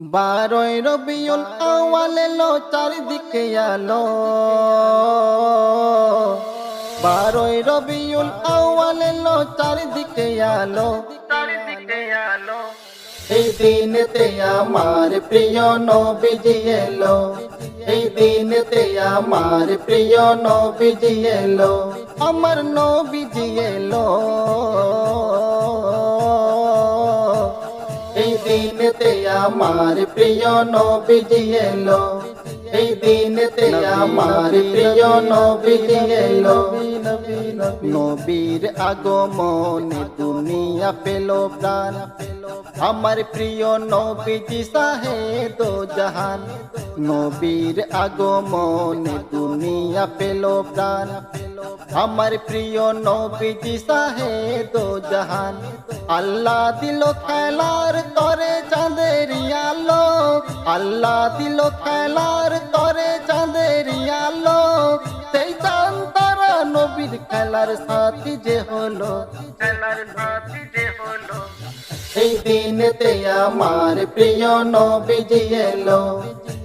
বারোই রবিউল আওয়াল এলো চারিদিকে আলো। বারোই রবিউল আওয়াল এলো চারিদিকে আলো চারিদিকে আলো। এই দিনেতে আমার প্রিয় নবীজি এলো। এই দিনেতে আমার প্রিয় নবীজি এলো। আমার নবীজি এলো। দিনেতে আমার প্রিয় নবীজি এলো। এই দিনেতে আমার প্রিয় নবীজি এলো। নবীর আগমনে দুনিয়া পেল প্রাণ। আমার প্রিয় নবীজি সাহে দো জাহান। নবীর আগমনে দুনিয়া পেল প্রাণ। আমার প্রিয় নবীজি সাহে দো জাহান। আল্লাহ দিল খেলার তরে চাঁদের আলো। আল্লাহ দিল খেলার তরে চাঁদের আলো। সেই চাঁদ তারা নবীর খেলার সাথী যে হলো। খেলার সাথী যে হলো। এই দিনেতে আমার প্রিয় নবীজি এলো।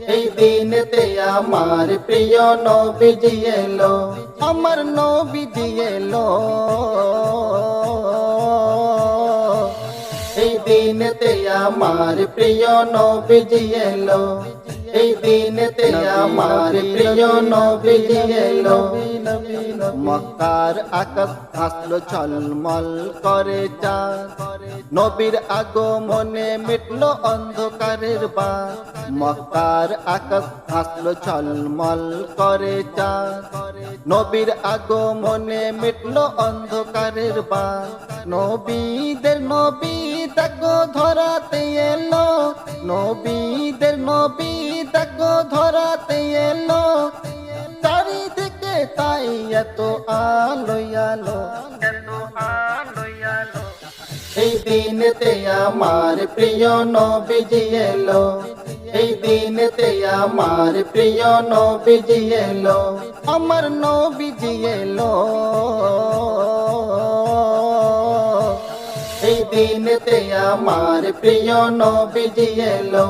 এই দিনেতে আমার প্রিয় নবীজি এলো। আমার নবীজি এলো। দিনেতে আমার প্রিয় নবীজি এলো। এই দিনেতে আমার প্রিয় নবীজি এলো। মক্কার আকাশ হাসলো ঝলমল করে চা নবীর আগমনে মিটলো অন্ধকারের বা মক্কার আকাশ হাসলো ঝলমল করে চা নবীর আগমনে মিটলো অন্ধকারের বা নবীদের নবী দেখো ধরাতে এলো। নবীদের নবী দেখো ধরাতে এলো। চারিদিকে তাই এত আলো আলো এত আলো আলো। এই দিনেতে আমার প্রিয় নবীজি এলো। এই দিনেতে আমার প্রিয় নবীজি এলো, আমার নবীজি এলো। এই দিনেতে আমার প্রিয় নবীজি এলো,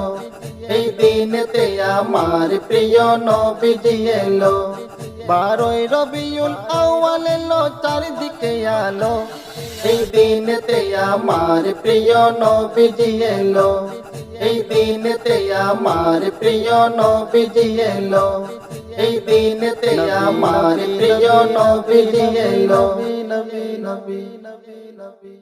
এই দিনেতে আমার প্রিয় নবীজি এলো। বারোই রবিউল আওয়াল এলো চারিদিকে আলো, এই দিনেতে আমার প্রিয় নবীজি এলো। এই দিনেতে আমার প্রিয় নবীজি এলো এই দিনেতে আমার প্রিয় নবীজি এলো নবী নবী নবী নবী